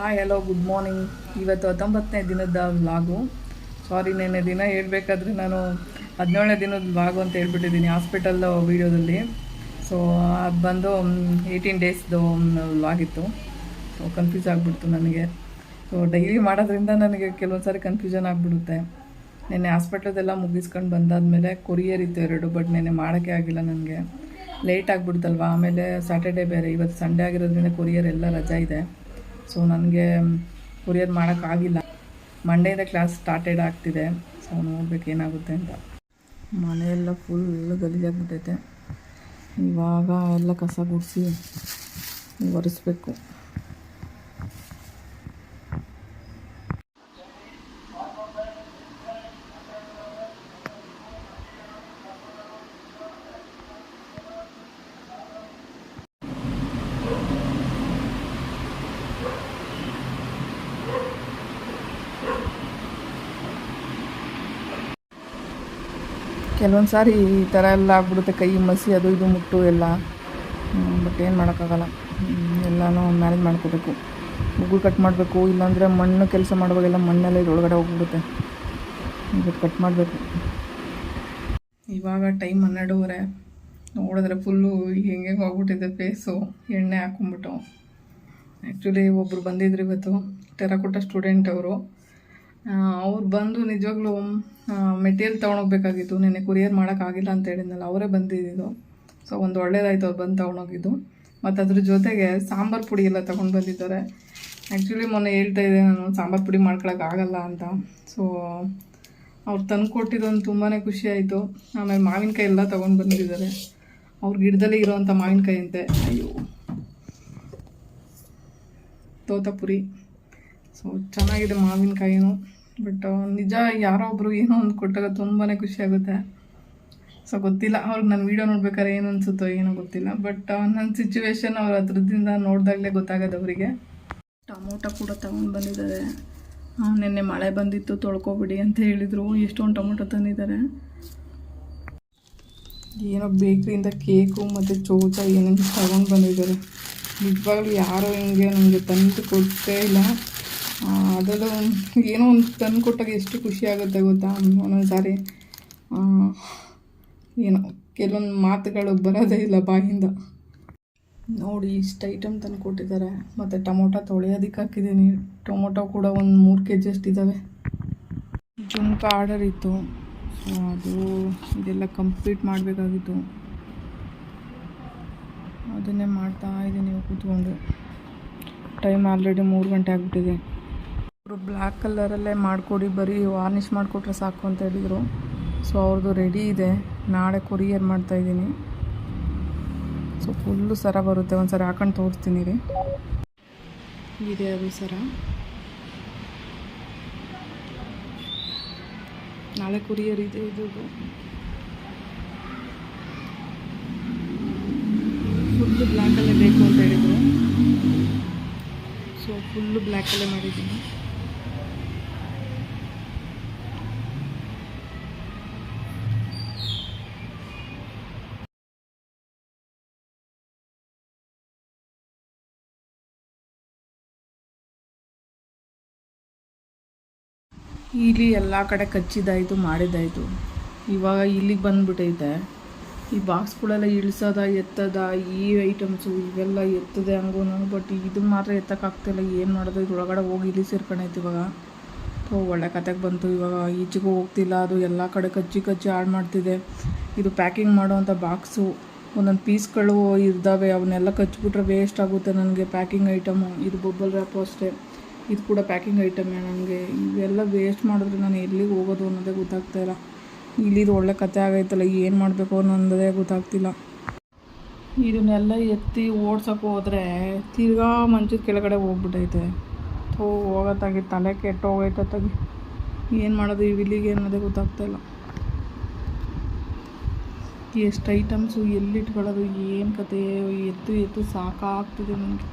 Hi hello good morning ಇವತ್ತು ಹತ್ತೊಂಬತ್ತನೇ ದಿನದ ವ್ಲಾಗು ಸಾರಿ ನೆನ್ನೆ ದಿನ ಹೇಳಬೇಕಾದ್ರೆ ನಾನು ಹದಿನೇಳನೇ ದಿನದ ವ್ಲಾಗು ಅಂತ ಹೇಳ್ಬಿಟ್ಟಿದ್ದೀನಿ ಹಾಸ್ಪಿಟಲ್ ವೀಡಿಯೋದಲ್ಲಿ ಸೊ ಅದು ಬಂದು ಏಯ್ಟೀನ್ ಡೇಸ್ದು ವ್ಲಾಗಿತ್ತು ಸೊ ಕನ್ಫ್ಯೂಸ್ ಆಗಿಬಿಡ್ತು ನನಗೆ. ಸೊ ಡೈಲಿ ಮಾಡೋದ್ರಿಂದ ನನಗೆ ಕೆಲವೊಂದು ಸಾರಿ ಕನ್ಫ್ಯೂಷನ್ ಆಗಿಬಿಡುತ್ತೆ. ನೆನ್ನೆ ಹಾಸ್ಪಿಟ್ಲದೆಲ್ಲ ಮುಗಿಸ್ಕೊಂಡು ಬಂದಾದಮೇಲೆ ಕೊರಿಯರ್ ಇತ್ತು ಎರಡು ಬಟ್ ನೆನ್ನೆ ಮಾಡೋಕ್ಕೆ ಆಗಿಲ್ಲ ನನಗೆ. ಲೇಟ್ ಆಗಿಬಿಡ್ತಲ್ವ? ಆಮೇಲೆ ಸ್ಯಾಟರ್ಡೇ ಬೇರೆ, ಇವತ್ತು ಸಂಡೇ ಆಗಿರೋದ್ರಿಂದ ಕೊರಿಯರ್ ಎಲ್ಲ ರಜಾ ಇದೆ. ಸೊ ನನಗೆ ಕೊರಿಯರ್ ಮಾಡೋಕ್ಕಾಗಿಲ್ಲ ಮಂಡೆಯಿಂದ ಕ್ಲಾಸ್ ಸ್ಟಾರ್ಟೆಡ್ ಆಗ್ತಿದೆ. ಸೊ ನೋಡ್ಬೇಕು ಏನಾಗುತ್ತೆ ಅಂತ. ಮನೆಯೆಲ್ಲ ಫುಲ್ ಗಲೀಜಾಗ್ಬಿಟ್ಟೈತೆ ಇವಾಗ ಎಲ್ಲ ಕಸ ಗುಡಿಸಿ ಒರೆಸ್ಬೇಕು. ಕೆಲವೊಂದು ಸಾರಿ ಈ ಥರ ಎಲ್ಲ ಆಗ್ಬಿಡುತ್ತೆ, ಕೈ ಮಸಿ ಅದು ಇದು ಮುಟ್ಟು ಎಲ್ಲ. ಬಟ್ ಏನು ಮಾಡೋಕ್ಕಾಗಲ್ಲ. ಎಲ್ಲನೂ ಮ್ಯಾನೇಜ್ ಮಾಡ್ಕೋಬೇಕು. ಉಗ್ಗು ಕಟ್ ಮಾಡಬೇಕು, ಇಲ್ಲಾಂದರೆ ಮಣ್ಣು ಕೆಲಸ ಮಾಡುವಾಗೆಲ್ಲ ಮಣ್ಣೆಲ್ಲ ಇದ್ರೊಳಗಡೆ ಹೋಗ್ಬಿಡುತ್ತೆ. ಇದು ಕಟ್ ಮಾಡಬೇಕು. ಇವಾಗ ಟೈಮ್ ಹನ್ನೆರಡೂವರೆ. ನೋಡಿದ್ರೆ ಫುಲ್ಲು ಹೆಂಗೆ ಹೋಗ್ಬಿಟ್ಟಿದೆ ಫೇಸು ಎಣ್ಣೆ ಹಾಕ್ಕೊಂಬಿಟ್ಟು ಆ್ಯಕ್ಚುಲಿ ಒಬ್ಬರು ಬಂದಿದ್ರು ಇವತ್ತು ಟೆರಾಕೋಟ ಸ್ಟೂಡೆಂಟ್ ಅವರು. ಅವ್ರು ಬಂದು ನಿಜವಾಗ್ಲೂ ಮೆಟೀರಿಯಲ್ ತೊಗೊಂಡೋಗ್ಬೇಕಾಗಿತ್ತು. ನೆನ್ನೆ ಕುರಿಯರ್ ಮಾಡೋಕ್ಕಾಗಿಲ್ಲ ಅಂತ ಹೇಳಿದ್ನಲ್ಲ, ಅವರೇ ಬಂದಿದ್ದು ಸೊ ಒಂದು ಒಳ್ಳೇದಾಯಿತು ಅವ್ರು ಬಂದು ತೊಗೊಂಡೋಗಿದ್ದು. ಮತ್ತು ಅದ್ರ ಜೊತೆಗೆ ಸಾಂಬಾರು ಪುಡಿ ಎಲ್ಲ ತೊಗೊಂಡು ಬಂದಿದ್ದಾರೆ. ಆ್ಯಕ್ಚುಲಿ ಮೊನ್ನೆ ಹೇಳ್ತಾ ಇದ್ದೆ ನಾನು, ಸಾಂಬಾರು ಪುಡಿ ಮಾಡ್ಕೊಳಕ್ಕಾಗಲ್ಲ ಅಂತ. ಸೊ ಅವ್ರು ತಂದು ಕೊಟ್ಟಿದ್ದೊಂದು ತುಂಬಾ ಖುಷಿ ಆಯಿತು. ಆಮೇಲೆ ಮಾವಿನಕಾಯಿ ಎಲ್ಲ ತೊಗೊಂಡು ಬಂದಿದ್ದಾರೆ. ಅವ್ರ ಗಿಡದಲ್ಲಿ ಇರೋವಂಥ ಮಾವಿನಕಾಯಿ ಅಂತೆ. ಅಯ್ಯೋ. ತೋತಪುರಿ ಸೊ ಚೆನ್ನಾಗಿದೆ ಮಾವಿನಕಾಯಿನೂ. ಬಟ್ ನಿಜ ಯಾರೋ ಒಬ್ಬರು ಏನೋ ಒಂದು ಕೊಟ್ಟಾಗ ತುಂಬಾ ಖುಷಿ ಆಗುತ್ತೆ. ಸೊ ಗೊತ್ತಿಲ್ಲ. ಅವ್ರಿಗೆ ನನ್ನ ವೀಡಿಯೋ ನೋಡ್ಬೇಕಾದ್ರೆ ಏನು ಅನ್ಸುತ್ತೋ ಏನೋ ಗೊತ್ತಿಲ್ಲ. ಬಟ್ ನನ್ನ ಸಿಚುವೇಶನ್ ಅವ್ರ ಹತ್ರದಿಂದ ನೋಡಿದಾಗಲೇ ಗೊತ್ತಾಗೋದು ಅವರಿಗೆ. ಟೊಮೊಟೊ ಕೂಡ ತಗೊಂಡು ಬಂದಿದ್ದಾರೆ. ನಿನ್ನೆ ಮಳೆ ಬಂದಿತ್ತು, ತೊಳ್ಕೊಬಿಡಿ ಅಂತ ಹೇಳಿದರು. ಎಷ್ಟೊಂದು ಟೊಮೊಟೊ ತಂದಿದ್ದಾರೆ. ಏನೋ ಬೇಕ್ರಿಯಿಂದ ಕೇಕು ಮತ್ತು ಚೋಚ ಏನೇನು ತಗೊಂಡು ಬಂದಿದ್ದಾರೆ. ನಿಜವಾಗ್ಲೂ ಯಾರೋ ಹಿಂಗೆ ನನಗೆ ತಂದು ಕೊಡ್ತೇ ಇಲ್ಲ. ಅದರಲ್ಲೂ ಏನೋ ಒಂದು ತಂದು ಕೊಟ್ಟಾಗ ಎಷ್ಟು ಖುಷಿ ಆಗುತ್ತೆ ಗೊತ್ತಾ? ಒಂದೊಂದು ಸಾರಿ ಏನೋ ಕೆಲವೊಂದು ಮಾತುಗಳು ಬರೋದೇ ಇಲ್ಲ ಬಾಯಿಂದ. ನೋಡಿ, ಇಷ್ಟು ಐಟಮ್ ತಂದು ಕೊಟ್ಟಿದ್ದಾರೆ. ಮತ್ತು ಟೊಮೊಟೊ ತೊಳೆಯೋದಕ್ಕೆ ಹಾಕಿದ್ದೀನಿ. ಟೊಮೊಟೊ ಕೂಡ ಒಂದು ಮೂರು ಕೆ ಜಿ ಅಷ್ಟಿದ್ದಾವೆ ಜುಮ್ಕ ಆರ್ಡರ್ ಇತ್ತು. ಅದು ಇದೆಲ್ಲ ಕಂಪ್ಲೀಟ್ ಮಾಡಬೇಕಾಗಿತ್ತು. ಅದನ್ನೇ ಮಾಡ್ತಾ ಇದ್ದೀನಿ ಕೂತ್ಕೊಂಡು. ಟೈಮ್ ಆಲ್ರೆಡಿ ಮೂರು ಗಂಟೆ ಆಗಿಬಿಟ್ಟಿದೆ. ಅವರು ಬ್ಲ್ಯಾಕ್ ಕಲರಲ್ಲೇ ಮಾಡಿಕೊಡಿ, ಬರೀ ವಾರ್ನಿಷ್ ಮಾಡಿಕೊಟ್ರೆ ಸಾಕು ಅಂತ ಹೇಳಿದರು. ಸೊ ಅವ್ರದ್ದು ರೆಡಿ ಇದೆ. ನಾಳೆ ಕೊರಿಯರ್ ಮಾಡ್ತಾಯಿದ್ದೀನಿ ಸೊ, ಫುಲ್ಲು ಸರ ಬರುತ್ತೆ. ಒಂದು ಸರಿ ಹಾಕೊಂಡು ತೋರಿಸ್ತೀನಿ ರೀ. ಇದೆ ಅದು ಸರ. ನಾಳೆ ಕೊರಿಯರ್ ಇದೆ ಇದು. ಫುಲ್ಲು ಬ್ಲ್ಯಾಕಲ್ಲೇ ಬೇಕು ಅಂತ ಹೇಳಿದರು. ಸೊ, ಫುಲ್ಲು ಬ್ಲ್ಯಾಕಲ್ಲೇ ಮಾಡಿದ್ದೀನಿ. ಇಲ್ಲಿ ಎಲ್ಲ ಕಡೆ ಕಚ್ಚಿದ್ದಾಯಿತು ಮಾಡಿದ್ದಾಯಿತು ಇವಾಗ ಇಲ್ಲಿಗೆ ಬಂದುಬಿಟ್ಟೈತೆ ಈ ಬಾಕ್ಸ್ಗಳೆಲ್ಲ ಇಳಿಸೋದ, ಎತ್ತದ, ಈ ಐಟಮ್ಸು ಇವೆಲ್ಲ ಎತ್ತದೆ ಹಂಗೂ ಬಟ್ ಇದು ಮಾತ್ರ ಎತ್ತಕ್ಕಾಗ್ತಿಲ್ಲ ಏನು ಮಾಡೋದು? ಇದ್ರೊಳಗಡೆ ಹೋಗಿ ಇಲ್ಲಿ ಸೇರ್ಕೊಂಡೈತೆ ಇವಾಗ. ಸೊ ಒಳ್ಳೆ ಕತೆಗೆ ಬಂತು ಇವಾಗ. ಈಚೆಗೂ ಹೋಗ್ತಿಲ್ಲ, ಅದು ಎಲ್ಲ ಕಡೆ ಕಚ್ಚಿ ಕಚ್ಚಿ ಹಾಳು ಮಾಡ್ತಿದೆ. ಇದು ಪ್ಯಾಕಿಂಗ್ ಮಾಡುವಂಥ ಬಾಕ್ಸು. ಒಂದೊಂದು ಪೀಸ್ಗಳು ಇದ್ದಾವೆ ಅವನ್ನೆಲ್ಲ ಕಚ್ಚಿಬಿಟ್ರೆ ವೇಸ್ಟ್ ಆಗುತ್ತೆ ನನಗೆ ಪ್ಯಾಕಿಂಗ್ ಐಟಮು. ಇದು ಬೊಬ್ಬಲ್ ರ್ಯಾಪು ಅಷ್ಟೇ. ಇದು ಕೂಡ ಪ್ಯಾಕಿಂಗ್ ಐಟಮೇ ನನಗೆ ಇವೆಲ್ಲ ವೇಸ್ಟ್ ಮಾಡಿದ್ರೆ ನಾನು ಎಲ್ಲಿಗೆ ಹೋಗೋದು ಅನ್ನೋದೇ ಗೊತ್ತಾಗ್ತಾ ಇಲ್ಲ. ಇಲ್ಲಿದು ಒಳ್ಳೆ ಕತೆ ಆಗೈತಲ್ಲ, ಏನು ಮಾಡಬೇಕು ಅನ್ನೋದೇ ಗೊತ್ತಾಗ್ತಿಲ್ಲ. ಇದನ್ನೆಲ್ಲ ಎತ್ತಿ ಓಡ್ಸೋಕೆ ಹೋದರೆ ತಿರ್ಗಾ ಮಂಚದ ಕೆಳಗಡೆ ಹೋಗ್ಬಿಟ್ಟೈತೆ ಥೋ, ಹೋಗತ್ತಾಗಿ, ತಲೆ ಕೆಟ್ಟು ಹೋಗೈತೆ ತಗಿ ಏನು ಮಾಡೋದು ಇವಿಲ್ಲಿಗೆ ಅನ್ನೋದೇ ಗೊತ್ತಾಗ್ತಾ ಇಲ್ಲ. ಎಷ್ಟು ಐಟಮ್ಸು ಎಲ್ಲಿಟ್ಕೊಳ್ಳೋದು, ಏನು ಕತೆ ಎತ್ತು ಎತ್ತು ಸಾಕಾಗ್ತಿದೆ ನನಗೆ.